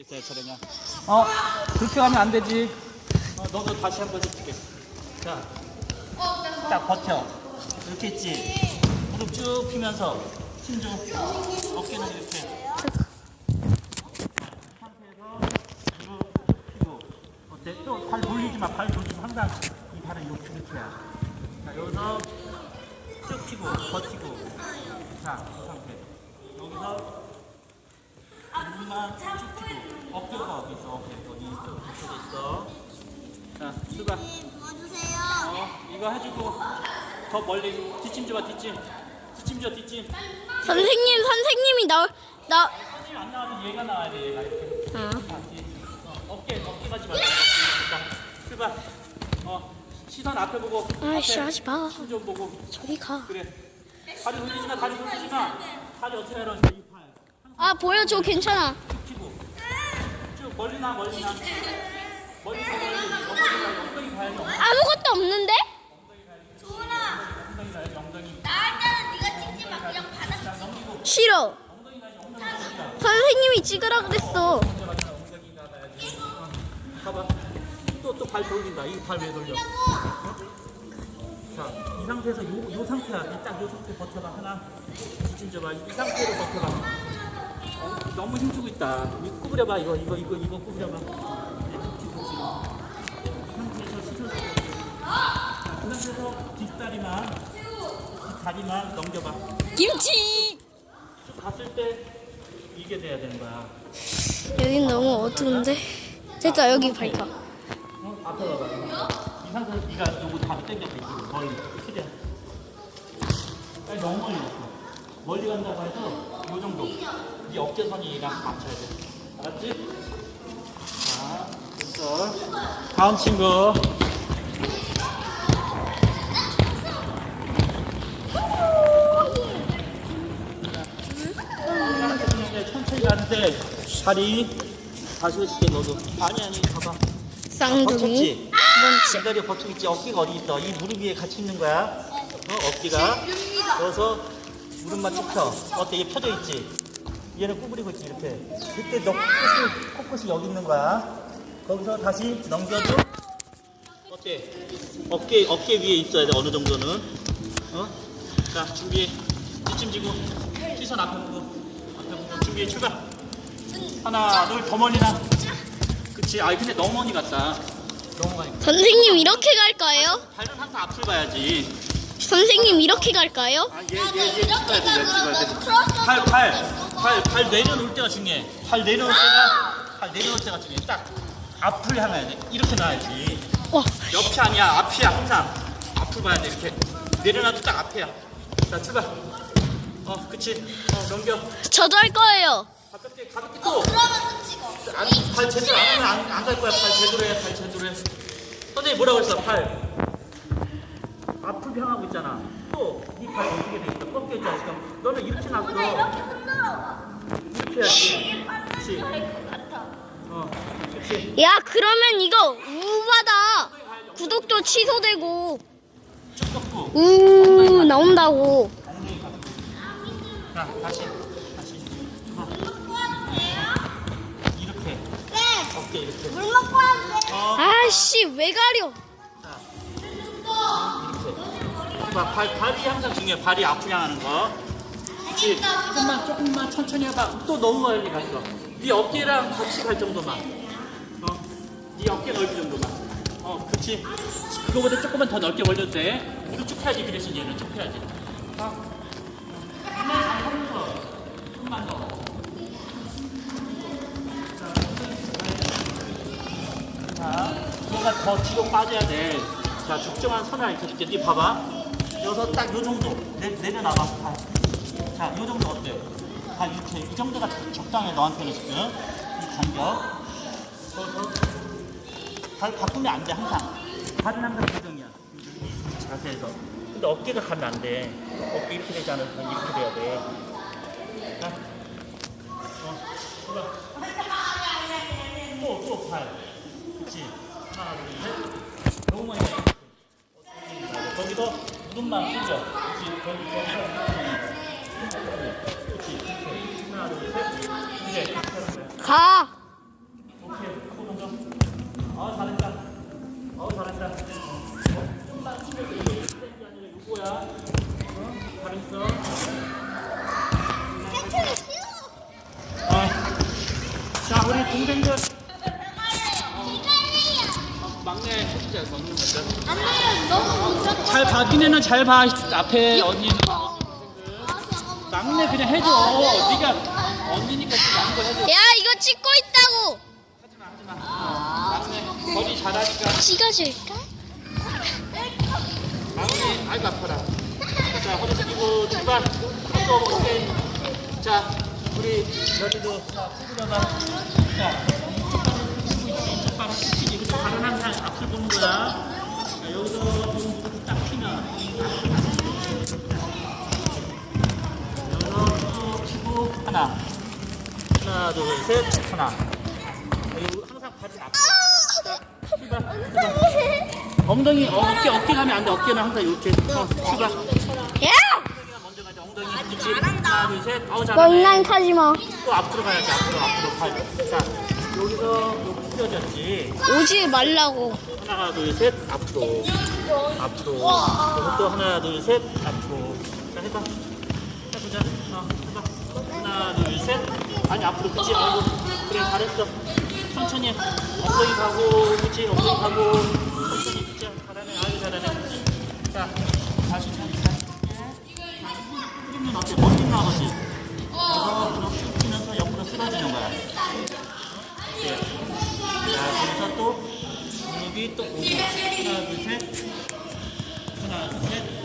있어요, 차례냐. 어, 그렇게 가면 안 되지. 어, 너도 다시 한 번 해줄게. 자, 딱 버텨. 이렇게 있지. 무릎 쭉 펴면서 힘 좀. 어깨는 이렇게. 상태에서 무릎 펴고. 어때? 또 발 돌리지 마. 발 돌리지 마. 항상 이 발은 이렇게 이렇게야. 자, 여기서 쭉 펴고 버티고. 자, 이 상태. 여기서 펴고. 어깨가 어디 있어? 어깨 어디 있어? 어디 있어? 자, 수가. 도와주세요. 어, 이거 해주고 더 멀리 뒷짐 줘봐 뒷짐 뒷짐 줘 뒷짐 선생님, 선생님이 나, 나, 선생님 안 나와도 얘가 나와야 돼 얘가 이렇게 어. 자, 뒤에. 어, 어깨 어깨 가지 말고 출발 어 시선 앞에 보고 아이씨, 앞에 하지 마. 힘좀 보고 저리 가. 그래 다리 돌리지 마 다리 돌리지 마 다리 어떻게 하라 이팔 아, 보여, 저 괜찮아. 멀리 나 멀리 나 멀리 나 멀리 엉덩이 가 엉덩이 가야지 엉덩이 아무것도 없는데? 엉덩이 가야지 엉덩이 자 넘기고 싫어. 선생님이 찍으라 그랬어. 봐봐. 또 또 발 돌린다. 이 발 왜 돌려? 자, 이 상태에서 요, 요 상태야. 딱 요 상태 버텨봐. 하나, 뒤진 줘봐. 이 상태로 버텨봐. 어, 너무 힘주고 있다. 이 구부려봐. 이거, 이거, 이거, 이거 구부려봐. 상태에서 자, 그 상태에서 뒷다리만, 뒷다리만 넘겨봐. 김치! 쭉 갔을 때 이게 돼야 되는 거야. 여긴 너무 어두운데. 됐다, 여기 밝혀. 어? 앞에 봐봐. 이 상태에서 네가 요거 다리 이쪽으로 멀리 최대한. 너무 멀리 갔어. 멀리 간다고 해서 요 정도. 네 어깨선이 얘랑 맞춰야 돼. 알았지? 자, 됐어. 다음 친구. 천천히 가는데 다리 다시 해줄게 너도. 아니 아니 봐봐. 쌍둥이. 버텼지? 기다려 버티고 있지 어깨가 어디 있어 이 무릎 위에 같이 있는 거야 어 어깨가 그래서 무릎만 쭉 펴. 어때? 얘 펴져 있지? 얘는 구부리고 있지 이렇게. 그때 너 코끝이 코끝이 여기 있는 거야. 거기서 다시 넘겨줘. 어때? 어깨 어깨 위에 있어야 돼 어느 정도는. 어 자 준비해. 뒷짐 지고. 시선 앞에 보고 앞에 보고 준비해. 출발. 하나 둘 더 멀리 나. 그치. 아 근데 너무 멀리 갔다. 너무 많이 선생님, 이렇게 갈까요? 발은 항상 앞을 봐야지. 선생님, 이렇게 갈까요? 아, 얘, 얘, 얘 찍어야 돼, 얘 찍어야 돼. 팔, 팔, 팔, 팔 내려놓을 때가 중요해. 팔 내려놓을 때가, 팔 내려놓을 때가 중요해. 딱 앞을 향해야 돼. 이렇게 놔야지. 와, 옆이 아니야, 앞이야, 항상. 앞을 봐야 돼, 이렇게. 내려놔도 딱 앞이야. 자, 출발. 어, 그치. 어, 넘겨. 저도 할 거예요. 가볍게, 가볍게 또. 안, 발 제대로 안 하면 안, 안갈 거야. 발 제대로 해, 발 제대로 해. 선생님 뭐라고 했어, 팔. 앞 을 향하고 있잖아. 또, 이발 어떻게 돼 있어? 꺾여 있잖아, 지금. 너는 이렇게 놔둬. 이렇게 해야지. 그치. 어, 그치. 야, 그러면 이거 우바다. 구독도 취소되고. 우 나온다고. 자, 다시. 다시. 이렇게. 어깨 이렇게. 물 먹고 왔는데. 어, 아씨, 왜 가려? 자. 이렇게. 봐, 발, 발이 항상 중요해. 발이 앞을 향하는 거. 그치? 조금만, 조금만 천천히 해봐. 또 너무 멀리 갔어. 네 어깨랑 같이 갈 정도만. 어, 네 어깨 넓이 정도만. 어, 그치? 그거보다 조금만 더 넓게 벌려도 돼. 무릎 쭉 펴야지. 그 대신 얘는 쭉 펴야지. 어. 조금만 더. 자, 얘가 더 뒤로 빠져야 돼. 자, 적정한 선을 알려줄게. 네 봐봐. 여기서 딱 요 정도. 내, 내려놔봐. 발. 자, 요 정도 어때? 발 이렇게. 이 정도가 적- 적당해, 너한테는 지금. 이 간격. 발 바꾸면 안 돼, 항상. 발은 항상 고정이야. 이 자세에서. 근데 어깨가 가면 안 돼. 어깨 이렇게 되지 않으면 이렇게 돼야 돼. 자. 어, 출발. 또, 또 발. 그치? 하나, 둘, 셋. 너무 많이 가. 거기서 이것만 풀죠. 가. 오케이. 아, 잘했 잘 봐. 앞에 언니는 막내 그냥 해줘. 네가 언니니까 좀 양보 해줘. 야 이거 찍고 있다고. 하지마, 하지마. 막내 머리 잘하니까. 찍어줄까? 막내 아이고 아파라. 자, 허리 숙이고 출발. 또 오케이. 자, 우리 여기도 자, 구부려봐. 자, 똑바로 치지. 근데 발은 항상 앞을 보는 거야. 자, 여기서 보는 무릎 딱 피면. 여기서 쭉 치고 하나. 하나, 둘, 셋, 하나. 여기 항상 앞으로. 자, 출발. 엉덩이 어, 어깨 어깨 가면 안 돼. 어깨는 항상 이렇게. 어, 출발. 야! 먼저 가자. 엉덩이 그렇지. 하나, 둘, 셋. 아우 잘하네. 넌난 타지 마. 또 앞으로 가야지. 앞으로 앞으로 팔. 자, 여기서 여기 풀어졌지. 오지 말라고. 하나, 둘, 셋. 앞으로. 앞으로. 그리고 또 하나, 둘, 셋. 앞으로. 자, 해봐. 해보자. 어, 해봐. 하나, 둘, 셋. 아니 앞으로 그치. 아이고. 그래 잘했어. 천천히. 해. 엉덩이 가고, 그치. 엉덩이 가고. 천천히. 그치. 잘하네. 아유 잘하네. 자, 다시 다시. 뿌리면 어때? 멀리 나가지. 그래서 이렇게 뛰면서 옆으로 쓰러지는 거야. 예. 자, 그래서 또 무릎이 또 오고. 하나, 둘, 셋. 하나, 둘, 셋.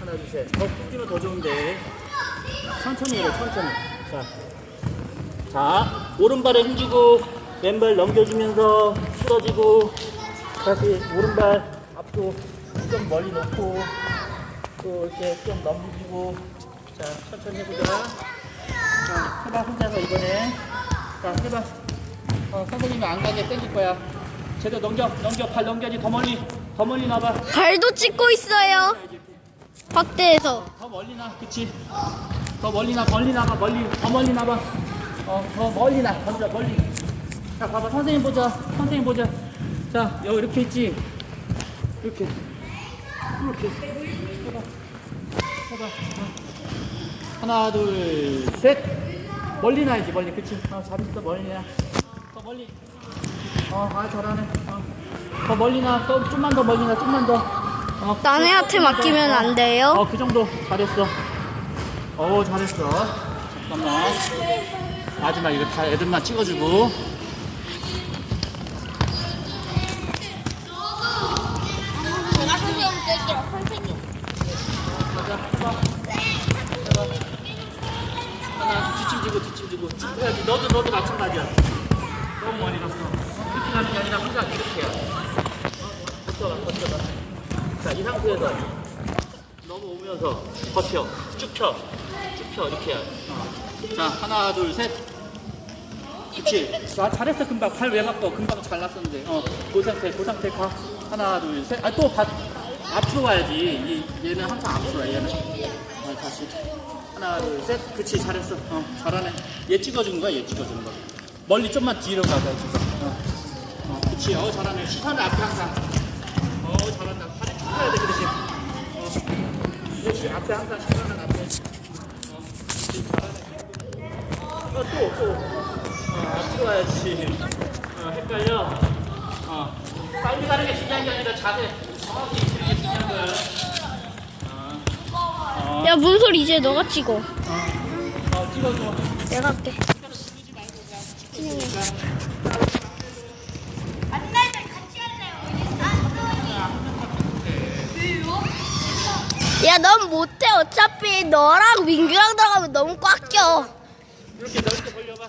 하나, 둘, 셋. 더 굽기면 더 좋은데. 천천히 해요, 천천히. 자. 자, 오른발에 힘주고, 왼발 넘겨주면서 쓰러지고, 다시 오른발 앞으로 좀 멀리 놓고, 또 이렇게 좀 넘기고, 자, 천천히 해보자. 자, 해봐, 혼자서 이번에. 자, 해봐. 어, 선생님이 안 가게 땡길 거야. 제대로 넘겨, 넘겨, 발 넘겨야지. 더 멀리, 더 멀리 나봐. 발도 찍고 있어요. 확대해서. 더 멀리 나, 그치? 더 멀리 나, 멀리 나가, 멀리, 더 멀리 나봐. 어, 더 멀리 나, 던져, 멀리. 자, 봐봐, 선생님 보자, 선생님 보자. 자, 여기 이렇게 있지? 이렇게. 이렇게. 어. 하나, 둘, 셋. 멀리 나야지, 멀리. 그치? 어, 잘했어, 멀리 나. 더 멀리. 어, 아, 잘하네. 어. 더 멀리 나, 또 좀만 더 멀리 나, 좀만 더. 어, 딴애한테 좀만 더. 맡기면 안 돼요. 어, 그 정도 잘했어. 어, 잘했어. 잠깐만. 마지막 이거 다 애들만 찍어주고. 너도, 너도 마찬가지야. 너무 멀리 갔어. 이렇게 가는 게 아니라 항상 이렇게 해야 어? 버텨봐, 버텨봐. 자, 이 상태에서 넘어오면서 버텨. 쭉 펴. 쭉 펴. 이렇게 해야 돼. 자, 하나, 둘, 셋. 그치. 자, 잘했어, 금방. 팔왜 바꿔? 금방 잘 났었는데. 어, 그 상태, 그 상태 가. 하나, 둘, 셋. 아, 또 바, 앞으로 가야지. 이, 얘는 항상 앞으로 와, 얘는. 어, 다시. 하나, 둘, 셋. 그치, 잘했어. 어, 잘하네. 얘 찍어주는 거야, 얘 찍어주는 거. 멀리 좀만 뒤로 가자, 지금. 어, 어, 그치. 어, 잘하네. 시선을 앞에 항상. 어, 가야 돼, 그렇지. 어, 그렇지. 앞에 항상 시선은 앞에. 어, 그렇지, 잘하네. 어, 또, 또. 어, 앞으로 가야지. 어, 헷갈려. 어, 빨리 가는 게 중요한 게 아니라 자세. 정확히 게 중요한 거야. 어, 야 문솔 이제 너가 찍어. 어, 찍어줘. 내가 할게. 만날 때 야 넌 못해 어차피 너랑 민규랑 들어가면 너무 꽉 껴. 이렇게 넓게 벌려봐.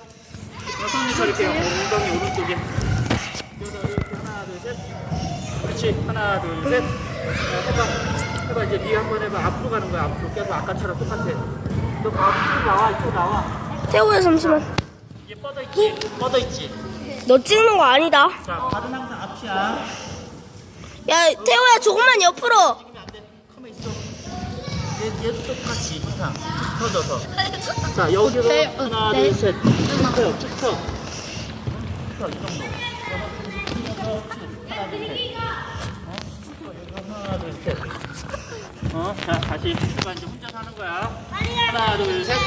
여성이 이렇게 엉덩이 오른쪽에. 하나, 둘, 셋. 그렇지. 하나, 둘, 셋. 어, 해봐. 해봐 이제 네 한번 해봐 앞으로 가는 거야 앞으로 계속 아까처럼 똑같아 너 앞으로 나와 이쪽 나와 태호야 잠시만. 얘 뻗어 있지 뻗어 있지 너 찍는 거 아니다. 자 발은 항상 앞이야 야 태호야 조금만 옆으로. 얘, 얘도 똑같이 항상 쭉 펴져서 자 여기로 네, 어, 하나 네. 펴요 쭉 펴. 펴, 이 정도 하나 둘셋 어? 하나 둘셋 어? 자 다시 이제 혼자 사는 거야 하나 둘셋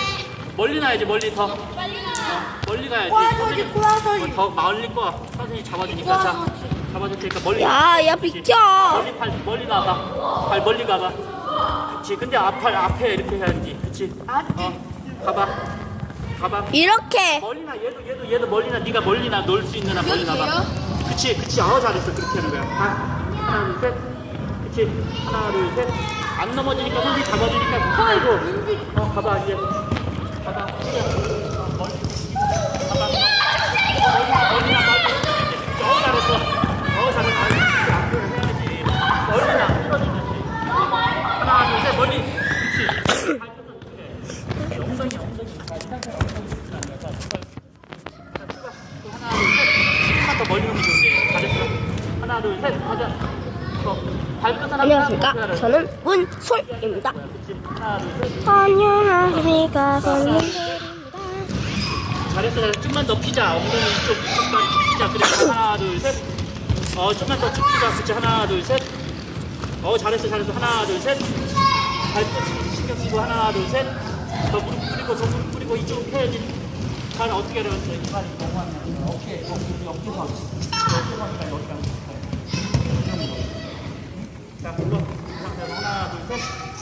멀리 나야지 멀리 더 어, 멀리 가야지 선생님, 어, 더 멀리 거 선생님이 잡아주니까 자 잡아줄 테니까 멀리 야야. 비켜. 멀리 팔 멀리 가봐. 발 멀리 가봐. 그렇지. 근데 앞팔 앞에 이렇게 해야지. 그렇지. 어. 가봐. 가봐. 이렇게. 멀리 나 얘도 얘도 얘도 멀리 나 네가 멀리 나 놀 수 있는 나 멀리 나 봐. 그렇지. 그렇지. 아우 잘했어. 그렇게 하는 거야. 가. 하나 둘 셋. 그렇지. 하나 둘 셋. 안 넘어지니까 손이 잡아주니까 편하고. 어 가봐 이제. 가봐. 어, 멀리. 가봐. 멀리 나 멀리 나 멀리. 어 잘했어. 어 잘했어. 아니, 그렇지. 앞으로 해야지. 멀리 나 떨어지듯이. 하나 둘 셋. 멀리. 그렇지. 발끝은 그래. 엉덩이 엉덩이. 자, 이상하게 엉덩이 쓰면 안 돼. 자, 출발. 자, 출발. 또 하나 둘 셋. 조금만 더 멀리 오면 좋은데. 잘했어. 하나 둘 셋. 가자. 어, 발끝은 항상 안녕하십니까. 어떻게 하라고. 저는 문솔 입니다. 안녕하십니까. 저는 잘했어, 잘했어. 좀만 더 피자. 엉덩이 이쪽 끝까지 피자. 그래. 하나, 둘, 셋. 어, 좀만 더쭉 피자. 그치. 하나, 둘, 셋. 어, 잘했어, 잘했어. 하나, 둘, 셋. 발끝 신경 쓰고 하나, 둘, 셋. 더 무릎 뿌리고, 더 무릎 뿌리고 이쪽 펴야지. 발 어떻게 내려갔어? 이 발이 너무 안 나와. 어깨, 어깨, 어깨 서. 어깨서 하니까 여기가. 자, 불러. 하나, 둘, 셋.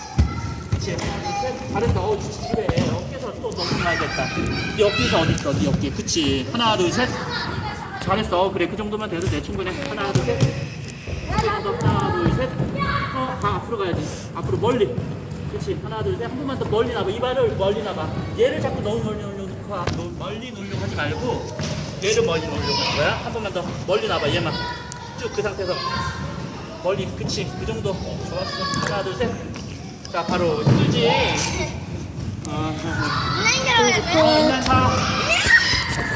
그치 하나 둘셋 잘했다. 어 그래 어깨에서 또 넘어가야겠다. 네 어깨에서 어딨어? 네 어깨. 그치. 하나 둘 셋. 잘했어. 어, 그래 그 정도면 돼도 돼. 충분해. 하나 둘 셋. 하나 둘 셋어가 앞으로 가야지. 앞으로 멀리. 그치. 하나 둘 셋. 한 번만 더 멀리 나봐. 이 발을 멀리 나봐. 얘를 자꾸 너무 멀리 올려놓고 아, 너무 멀리 놓으려고 하지 말고 얘를 멀리 놓으려고 하는 거야? 한 번만 더 멀리 나봐. 얘만 쭉 그 상태에서 멀리. 그치. 그 정도. 좋았어. 하나 둘 셋 자 바로 힘들지. 어, 인사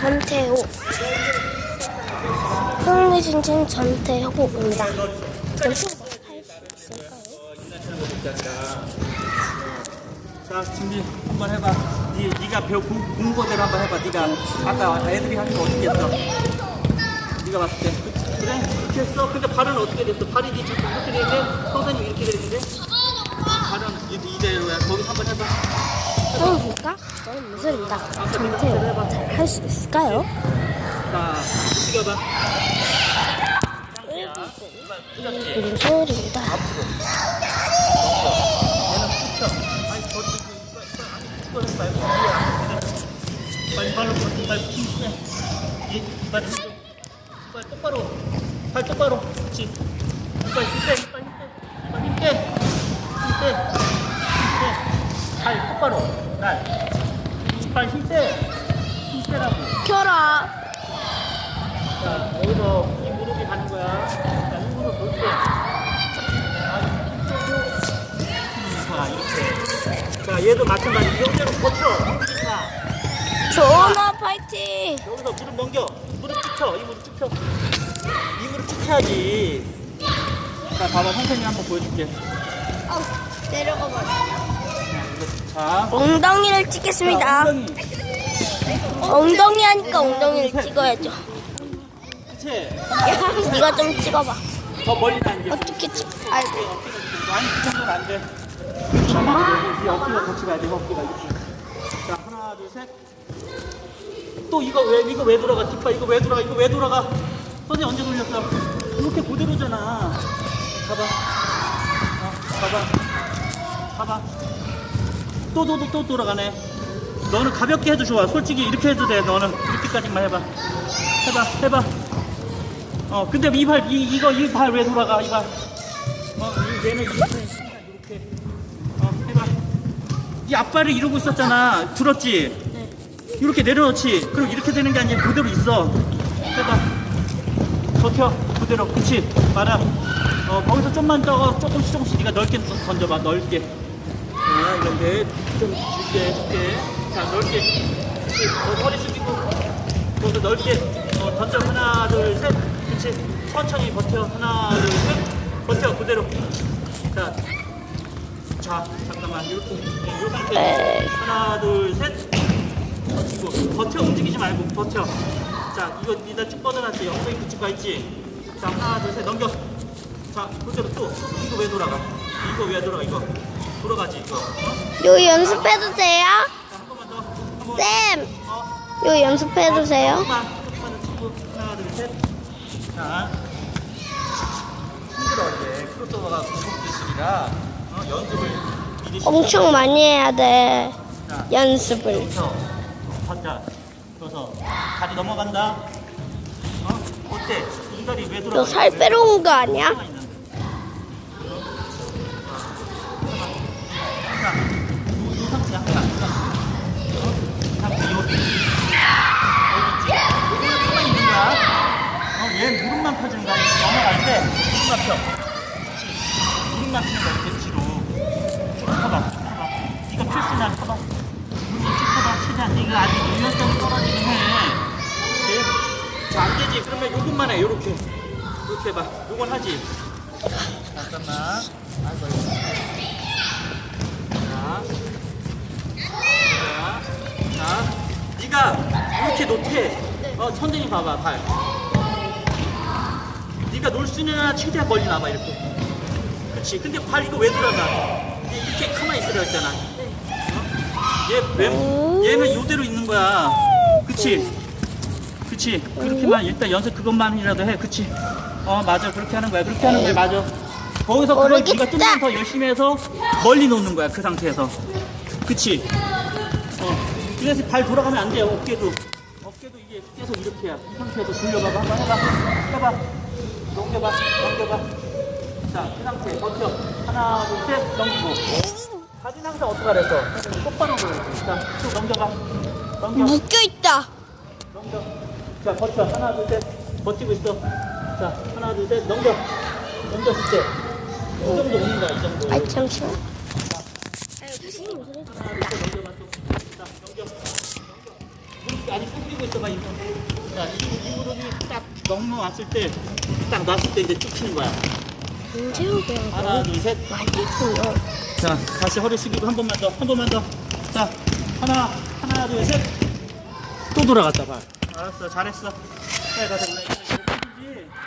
전태호. 흥미 진진 전태호입니다. 자 준비 한번 해봐. 네, 네가 배우 공, 공부대로 한번 해봐. 네가 아까 애들이 하는 거 어떻게 했어? 네가 봤을 때. 그, 그래 그렇게 했어. 근데 발은 어떻게 됐어? 발이 네 자꾸 이렇게 되는데 선생님 이렇게 되는데 발은 이- 이대로야 거기서 한번 해봐 안녕하십니까. 저는 문솔입니다. 전태호. 잘할 수 있을까요? 자 앞에 빨리 발로 발힘 똑바로 발 똑바로 그렇지 힘빼 이발 힘빼 이발 힘빼 발 똑바로 날 이발 힘빼 힘빼라고 켜라. 자, 여기서 이 무릎이 가는 거야. 자, 볼 때. 자, 이렇게. 자, 얘도 마찬가지. 여기로 버텨. 자, 조나 파이팅. 여기서 무릎 넘겨. 무릎 쭉 펴. 이 무릎 쭉 펴. 이 무릎 쭉 펴야지. 자, 봐봐. 선생님 한번 보여줄게. 내려가 봐. 자, 엉덩이를 찍겠습니다. 자, 엉덩이. 엉덩이 하니까 엉덩이를 찍어야죠. 그치? 야, 네가 좀 찍어봐. 더 멀리 당겨. 어떻게 찍? 아이고. 아니 그 정도는 안 돼. 이 어깨가 같이 가야 돼. 어깨가 이렇게. 자 하나 둘 셋. 또 이거 왜 이거 왜 돌아가? 뒷발 이거 왜 돌아가? 이거 왜 돌아가? 선생 언제 돌렸어? 이렇게 그대로잖아. 봐봐. 어, 봐봐. 봐봐. 또 또 또 또 돌아가네. 너는 가볍게 해도 좋아. 솔직히 이렇게 해도 돼. 너는 이렇게까지만 해봐. 해봐. 해봐. 어 근데 이 발 이 이거 이 발 왜 돌아가? 이 발. 어, 이- 얘는 이렇게, 이렇게. 어, 해봐. 이 앞발을 이러고 있었잖아. 들었지? 이렇게 내려놓지. 그럼 이렇게 되는 게 아니라 그대로 있어. 해봐. 버텨. 그대로 그렇지 맞아 어 거기서 좀만 더 조금씩 조금씩 네가 넓게 던져봐 넓게. 자 이런데 좀 줄게 줄게. 자 넓게. 어, 허리 숙이고. 거기서 넓게. 어, 던져. 하나 둘셋. 그렇지 천천히 버텨. 하나 둘셋. 버텨 그대로. 자. 자, 잠깐만. 이렇게 네, 이 상태 하나 둘셋. 버티고. 버텨 움직이지 말고 버텨. 자 이거 니가 쭉 뻗어놨지. 엉덩이 그쪽 가 있지? 자 하나 둘 셋. 넘겨 자 그대로 또 이거 왜 돌아가 이거 왜 돌아가 이거 돌아가지 이거 어? 요 연습해도 돼요? 자 한 번만 더 한번 쌤, 어? 요 연습해도 돼요? 조금만 조금만 더 치고 하나 둘 셋 자 힘들어 이제 크로스오버가 기술이라 어, 연습을 미리 엄청 많이 해야 돼. 자, 연습을. 여기서 걷자. 그래서 다리 넘어간다. 어? 어때? 이 다리 왜 돌아가? 너 살 빼러 온 거 아니야? 어? 자, 요, 요 상태 항상. 어? 이 상태 요. 여기 있지? 여기는 가만히 있는 거야. 어, 펴주는 거야. 넘어갈 때 펴. 그렇지. 무릎만 펴는 거야. 이렇게 뒤로. 쭉 펴봐. 펴봐. 네가 필수 있나 펴봐. 무릎 쭉 펴봐. 최대한 네가 아직 유연성 떨어지긴 해. 네? 자, 안 되지. 그러면 요것만 해. 요렇게. 이렇게 해봐. 요건 하지. 잠깐만. 아이고, 아이고. 자. 자. 자. 네가 이렇게 놓게. 어, 선생님 봐봐, 발. 네가 놀 수 있는 한 최대한 멀리 나봐, 이렇게. 그렇지. 근데 발 이거 왜 돌아가? 얘 이렇게 가만히 있으라 했잖아. 어? 얘 왼, 얘는 이대로 있는 거야. 그치? 그치? 그렇게만 일단 연습 그것만이라도 해. 그치? 어 맞아. 그렇게 하는 거야. 그렇게 하는 거야. 맞아. 거기서 그걸. 네가 좀만 더 열심히 해서 멀리 놓는 거야. 그 상태에서. 그치? 어. 그래서 발 돌아가면 안 돼요. 어깨도. 어깨도 이게 계속 이렇게 해야. 이 상태에서 돌려봐봐. 한번 해봐. 해봐. 넘겨봐. 넘겨봐. 자, 그 상태. 버텨. 하나, 둘, 셋. 넘기고. 가진 항상 어떻게 하랬어? 똑바로 보여야지. 자, 쭉 넘겨봐. 넘겨. 묶여 있다. 넘겨. 자, 버텨. 하나, 둘, 셋. 버티고 있어. 자, 하나, 둘, 셋. 넘겨. 넘겼을 때. 이 정도 오는 거야, 이 정도. 아, 잠시만. 하나, 둘, 셋. 넘겨봐, 또. 자, 넘겨. 넘겨. 무릎 아직 굽히고 있어봐, 이 무릎. 자, 이, 이 무릎이 딱 넘어왔을 때, 딱 놨을 때 이제 쭉 치는 거야. 하나, 둘, 셋. 많이. 자, 다시 허리 숙이고 한 번만 더, 한 번만 더. 자, 하나, 하나, 둘, 셋. 또 돌아갔다, 발. 알았어, 잘했어. 해, 가자.